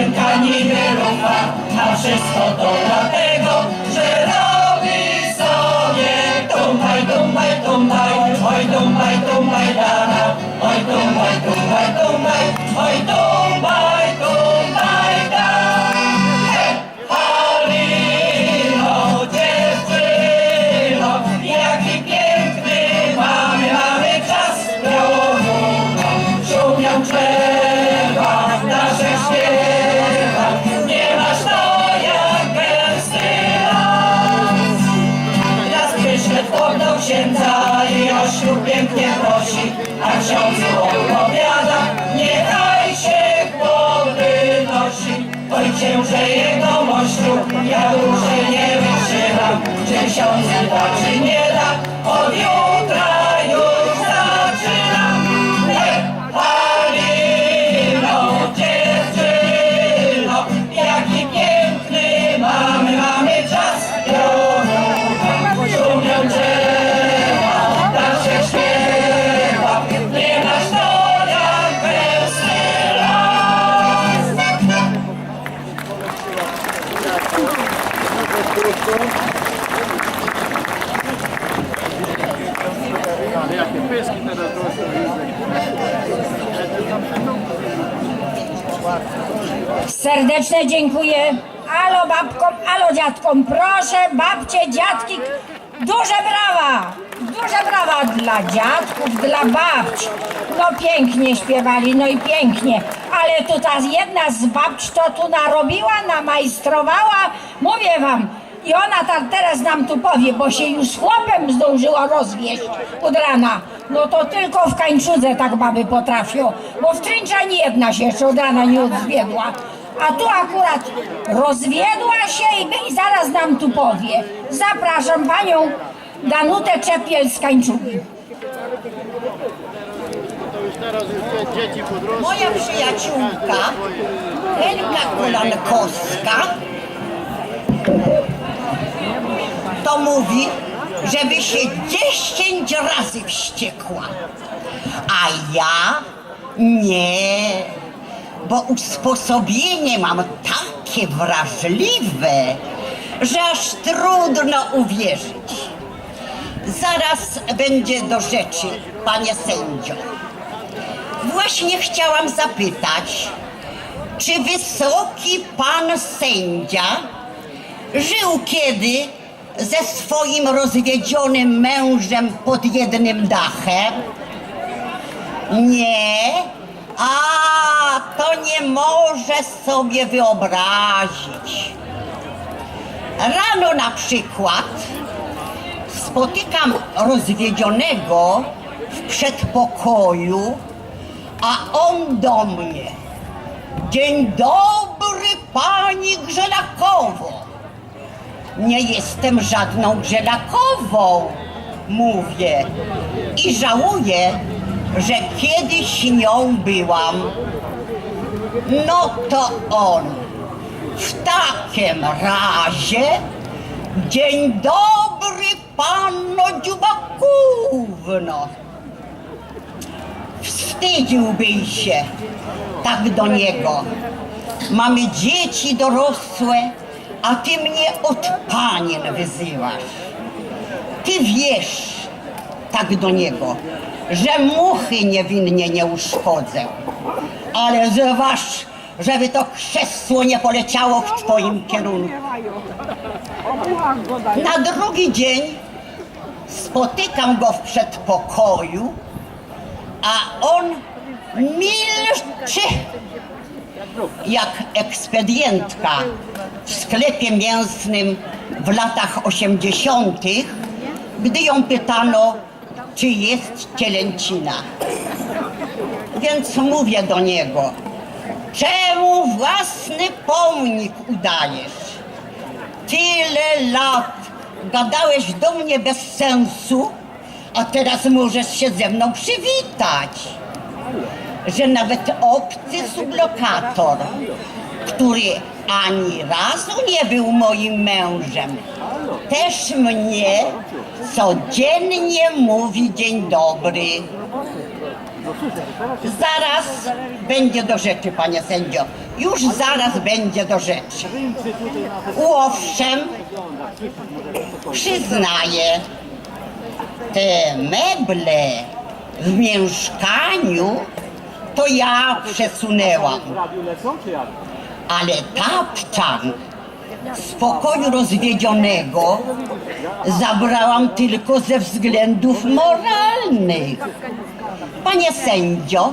a cienka niby lufa, a wszystko to dlatego, że robi sobie. Tumbaj, tumbaj, tumbaj, oj tumbaj, tumbaj dana, oj tumbaj, tumbaj, tumbaj, oj tumbaj mu odpowiada, niechaj się głowy nosi. Oj księże jego mościu, ja dłużej nie wytrzymam, ksiądz da, czy nie da, od Pyski teraz rosną, Serdeczne dziękuję. Alo babkom, alo dziadkom. Proszę babcie, dziadki. Duże brawa! Duże brawa dla dziadków, dla babci. No pięknie śpiewali, no i pięknie. Ale tu ta jedna z babci to tu narobiła, namajstrowała. Mówię wam. I ona ta, teraz nam tu powie, bo się już chłopem zdążyła rozwieść od rana. No to tylko w Kańczudze tak baby potrafią, bo w Tryncza ani jedna się jeszcze od rana nie odwiedła. A tu akurat rozwiedła się i, i zaraz nam tu powie. Zapraszam panią Danutę Czepiel z Kańczugi. Moja przyjaciółka Elka Kulankowska to mówi, żeby się 10 razy wściekła. A ja nie, bo usposobienie mam takie wrażliwe, że aż trudno uwierzyć. Zaraz będzie do rzeczy, panie sędzio. Właśnie chciałam zapytać, czy wysoki pan sędzia żył kiedy ze swoim rozwiedzionym mężem pod jednym dachem? Nie. A, to nie może sobie wyobrazić. Rano na przykład spotykam rozwiedzionego w przedpokoju, a on do mnie. Dzień dobry, pani Grzelakowo. Nie jestem żadną Grzelakową, mówię. I żałuję, że kiedyś nią byłam. No to on. W takim razie dzień dobry, panno Dziubakówno. Wstydziłbym się tak do niego. Mamy dzieci dorosłe, a ty mnie od panien wyzywasz. Ty wiesz, tak do niego, że muchy niewinnie nie uszkodzę. Ale zważ, żeby to krzesło nie poleciało w twoim kierunku. Na drugi dzień spotykam go w przedpokoju, a on milczy jak ekspedientka w sklepie mięsnym w latach 80., gdy ją pytano, czy jest cielęcina. Więc mówię do niego, czemu własny pomnik udajesz? Tyle lat gadałeś do mnie bez sensu, a teraz możesz się ze mną przywitać. Że nawet obcy sublokator, który ani razu nie był moim mężem, też mnie codziennie mówi dzień dobry. Zaraz będzie do rzeczy, panie sędzio. Już zaraz będzie do rzeczy. Owszem, przyznaję, te meble w mieszkaniu to ja przesunęłam. Ale tapczan z pokoju rozwiedzionego zabrałam tylko ze względów moralnych. Panie sędzio,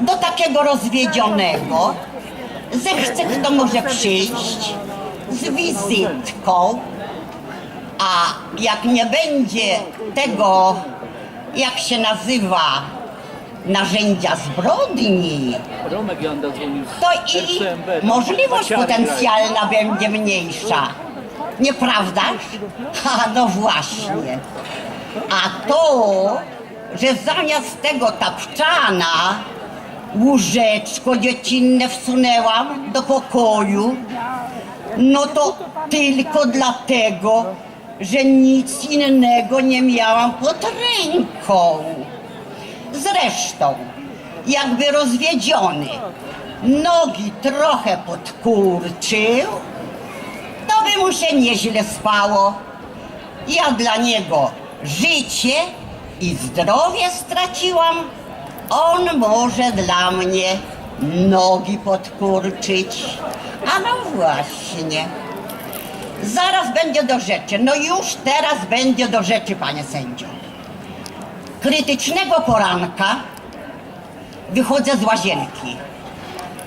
do takiego rozwiedzionego zechce kto może przyjść z wizytką, a jak nie będzie tego, jak się nazywa, narzędzia zbrodni, to i możliwość potencjalna będzie mniejsza. Nieprawdaż? A no właśnie. A to, że zamiast tego tapczana łóżeczko dziecinne wsunęłam do pokoju, no to tylko dlatego, że nic innego nie miałam pod ręką. Zresztą, jakby rozwiedziony, nogi trochę podkurczył, to by mu się nieźle spało. Ja dla niego życie i zdrowie straciłam, on może dla mnie nogi podkurczyć. A no właśnie. Zaraz będzie do rzeczy. No już teraz będzie do rzeczy, panie sędzio. Krytycznego poranka wychodzę z łazienki.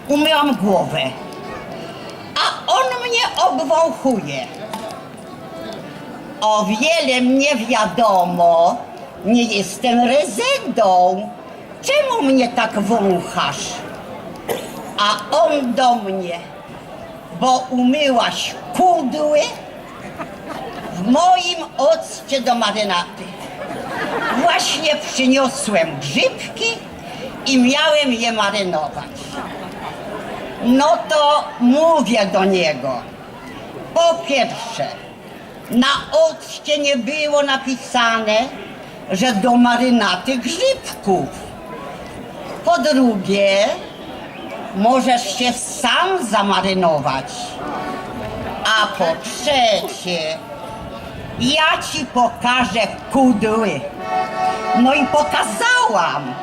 Umyłam głowę, a on mnie obwąchuje. O wiele mnie wiadomo, nie jestem rezedą. Czemu mnie tak wąchasz? A on do mnie, bo umyłaś kudły w moim occie do marynaty. Właśnie przyniosłem grzybki i miałem je marynować. No to mówię do niego. Po pierwsze, na occie nie było napisane, że do marynaty grzybków. Po drugie, możesz się sam zamarynować. A po trzecie, ja ci pokażę kudły. No i pokazałam,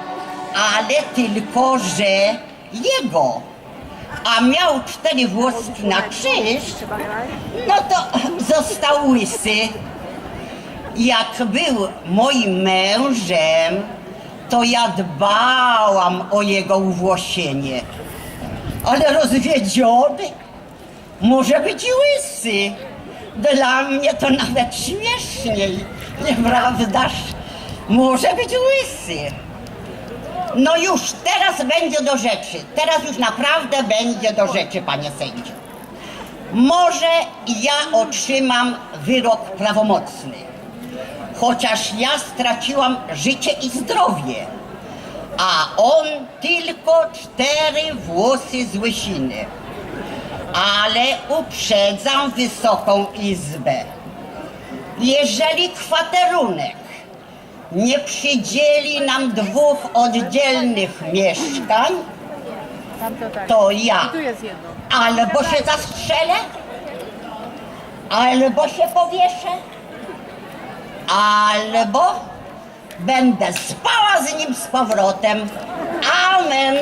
ale tylko, że jego. A miał cztery włoski na krzyż, no to został łysy. Jak był moim mężem, to ja dbałam o jego uwłosienie. Ale rozwiedziony może być łysy. Dla mnie to nawet śmieszniej, nieprawdaż? Może być łysy. No już teraz będzie do rzeczy. Teraz już naprawdę będzie do rzeczy, panie sędzio. Może ja otrzymam wyrok prawomocny, chociaż ja straciłam życie i zdrowie, a on tylko cztery włosy z łysiny. Ale uprzedzam Wysoką Izbę. Jeżeli kwaterunek nie przydzieli nam dwóch oddzielnych mieszkań, to ja albo się zastrzelę, albo się powieszę, albo będę spała z nim z powrotem. Amen.